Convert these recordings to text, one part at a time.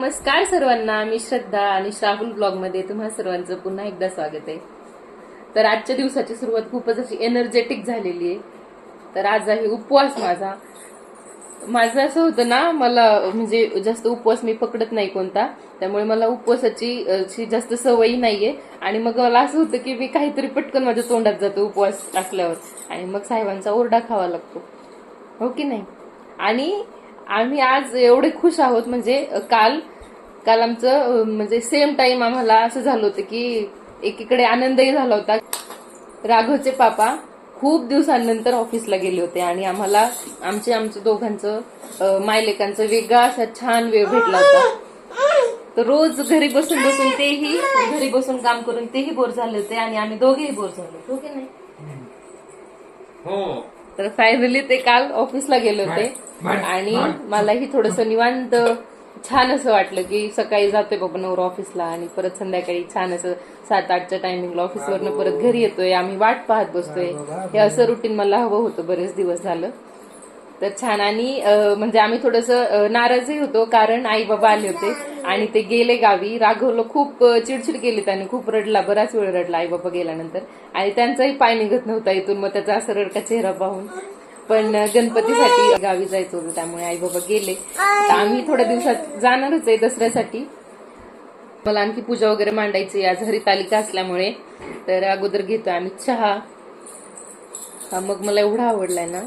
नमस्कार सर्वांना मी श्रद्धा आणि श्रावण ब्लॉगमध्ये तुम्हा सर्वांचं पुन्हा एकदा स्वागत आहे. तर आजच्या दिवसाची सुरुवात खूपच अशी एनर्जेटिक झालेली आहे. तर आज आहे उपवास माझा. माझं असं होतं ना मला म्हणजे जास्त उपवास मी पकडत नाही कोणता. त्यामुळे मला उपवासाची जास्त सवयी नाहीये. आणि मग मला असं होतं की मी काहीतरी पटकन माझ्या तोंडात जातो उपवास असल्यावर. आणि मग साहेबांचा ओरडा खावा लागतो. हो की नाही? आणि आम्ही आज एवढे खुश आहोत म्हणजे काल काल आमचं म्हणजे सेम टाइम आम्हाला असं झालं होतं की एकीकडे आनंदही झाला होता. राघवचे पापा खूप दिवसांनंतर ऑफिसला गेले होते आणि आम्हाला आमचे आमच्या दोघांचं मायलेकांचं वेगळा असा छान वेळ भेटला होता. तर रोज घरी बसून बसून तेही घरी बसून काम करून तेही बोर झाले होते आणि आम्ही दोघेही बोर झालो हो की नाही? हो. तर फायनली ते काल ऑफिसला गेले होते आणि मलाही थोडस निवांत छान असं वाटलं की सकाळी जातोय बाबा नवरा ऑफिसला आणि परत संध्याकाळी छान असं सात आठच्या टायमिंगला ऑफिसवरनं परत घरी येतोय. आम्ही वाट पाहत बसतोय. हे असं रुटीन मला हवं होतं. बरेच दिवस झालं. तर छान. आणि म्हणजे आम्ही थोडस नाराजही होतो कारण आई बाबा आले होते आणि ते गेले गावी. राघवलं खूप चिडचिड केली त्याने. खूप रडला. बराच वेळ रडला आई बाबा गेल्यानंतर. आणि त्यांचाही पाय निघत नव्हता इथून. मग त्याचा असं रडका चेहरा पाहून. पण गणपतीसाठी गावी जायचं होतं त्यामुळे आई बाबा गेले. तर आम्ही थोड्या दिवसात जाणारच आहे दसऱ्यासाठी. मला आणखी पूजा वगैरे मांडायची आज हरितालिका असल्यामुळे. तर अगोदर घेतो आम्ही चहा. हा मग मला एवढा आवडलाय ना.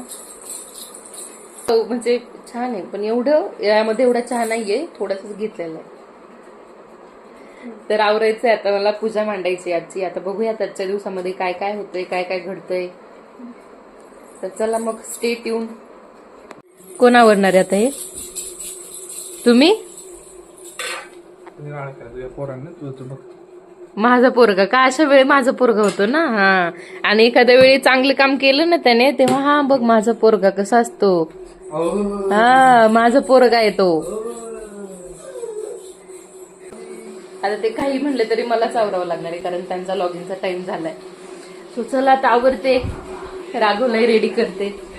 तो म्हणजे छान आहे पण एवढं यामध्ये एवढा चहा नाहीये थोडासाच घेतलेला आहे. तर आवरायचंय आता मला पूजा मांडायची आजची. आता बघूया आजच्या दिवसामध्ये काय काय होतंय काय काय घडतंय. तर चला मग स्टेट येऊन कोण आवडणार आहे आता हे? तुम्ही? माझा पोरगा का अशा वेळी माझा पोरगा होतो ना? हा. आणि एखाद्या वेळी चांगलं काम केलं ना त्याने तेव्हा हा बघ माझा पोरगा कसा असतो. हा माझा पोरगा आहे तो. आता ते काही म्हणले तरी मलाच आवरावं लागणार आहे कारण त्यांचा लॉग इनचा टाइम झालाय. सो चला आता आवरते. राघवलाही रेडी करते.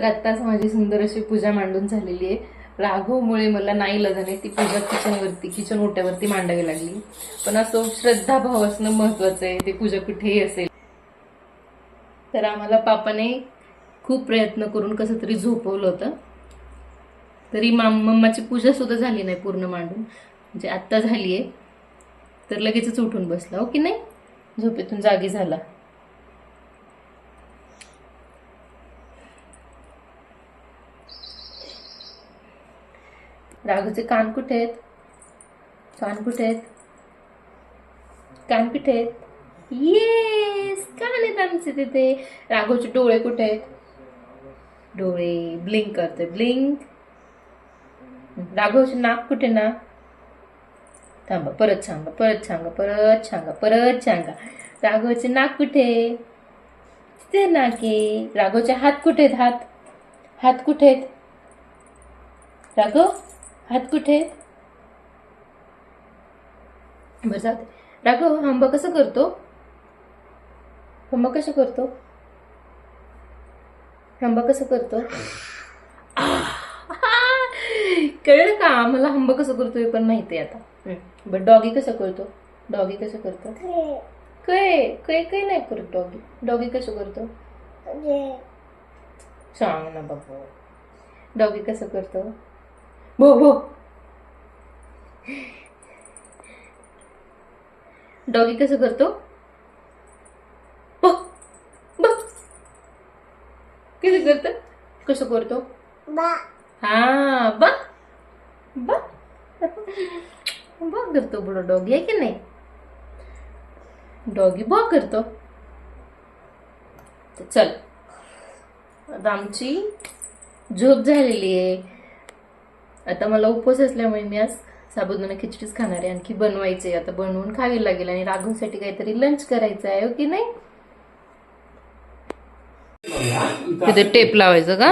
तर आत्ताच माझी सुंदर अशी पूजा मांडून झालेली आहे. राघवमुळे मला नाही लजाने ती पूजा किचनवरती किचन ओट्यावरती मांडावी लागली. पण असो श्रद्धा भाव असणं महत्वाचं आहे ते पूजा कुठेही असेल. तर आम्हाला पापाने खूप प्रयत्न करून कसं तरी झोपवलं होतं. तरी माम मम्माची पूजा सुद्धा झाली नाही पूर्ण मांडून. म्हणजे आत्ता झाली आहे. तर लगेचच उठून बसला. हो की नाही? झोपेतून जागी झाला. राघूचे कान कुठे आहेत? कान कुठे आहेत? कान कुठे आहेत? येस कान आहेत आमचे तिथे. राघवचे डोळे कुठे आहेत? डोळे. ब्लिंक करते. ब्लिंक राघवचे नाक कुठे ना? थांबा परत सांगा परत सांगा परत सांगा परत सांगा. राघवचे नाक कुठे? ते नाक. आहे राघवचे हात कुठे आहेत? हात? हात कुठे आहेत? राघव? हात कुठे? आहेत बरं दे. राघव आंबा कसं करतो? आंबा कसं करतो? आंबा कसं करतो? कळलं का? आम्हाला हंब कसं करतो हे पण माहिती आहे आता. बट डॉगी कसं करतो? डॉगी कसं करतो? काय काय काय नाही करत डॉगी. डॉगी कसं करतो? सांग ना बाबा. डॉगी कसं करतो? भो भो डॉगी कसं करतो? बघ बघ कसं करतो? कसं करतो? हा बघ बघ बघ करतो बडो डॉगी आहे की नाही? डॉगी बघ करतो. चल. आता आमची झोप झालेली आहे. आता मला उपवास असल्यामुळे मी आज साबुदाणा खिचडीच खाणार आहे. आणखी बनवायचे आता बनवून खावी लागेल आणि राघवसाठी काहीतरी लंच करायचं आहे हो की नाही? तिथे टेप लावायचं का?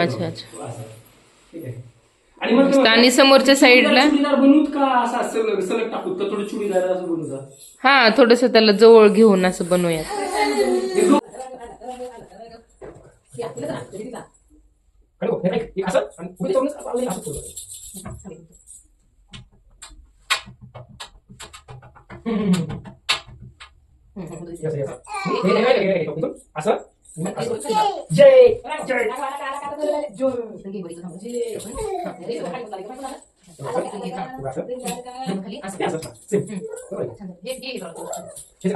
अच्छा अच्छा. आणि समोरच्या साईडला हा थोडस त्याला जवळ घेऊन असं बनवूया कडे बघ, हे हे असं आणि पुढे जाऊनच आपल्याला असं ठेवलं. असं, असं. हे,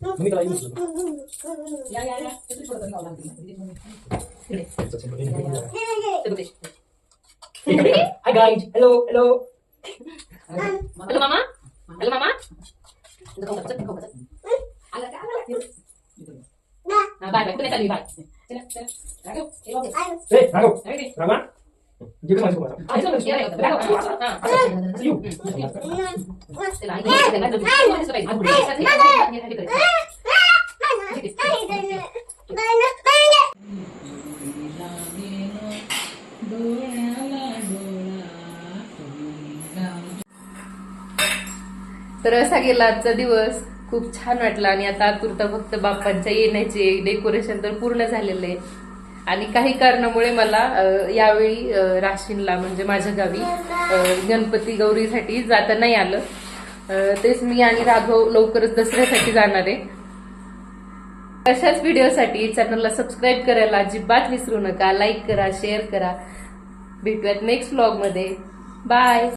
Muy caballoso. Ya, ya, ya. Guide. Hello, hello. Hello, um. mamá. Hello, mamá. Bye, bye. Bye, bye. Bye, bye. Bye, bye. Bye, bye. Bye, bye. Bye, bye. तर असा गेला आजचा दिवस खूप छान वाटला आणि आता आतुरता फक्त बाप्पांच्या येण्याचे डेकोरेशन तर पूर्ण झालेलं आहे. आणि काही कारणामुळे मला यावेळी राशीनला म्हणजे माझ्या गावी गणपती गौरीसाठी जाता नाही आलं. तेच मी आणि राघव लवकरच दसऱ्यासाठी जाणार आहे. अशाच व्हिडिओसाठी चॅनलला सबस्क्राईब करायला अजिबात विसरू नका लाईक करा शेअर करा. भेटूयात नेक्स्ट व्लॉगमध्ये बाय!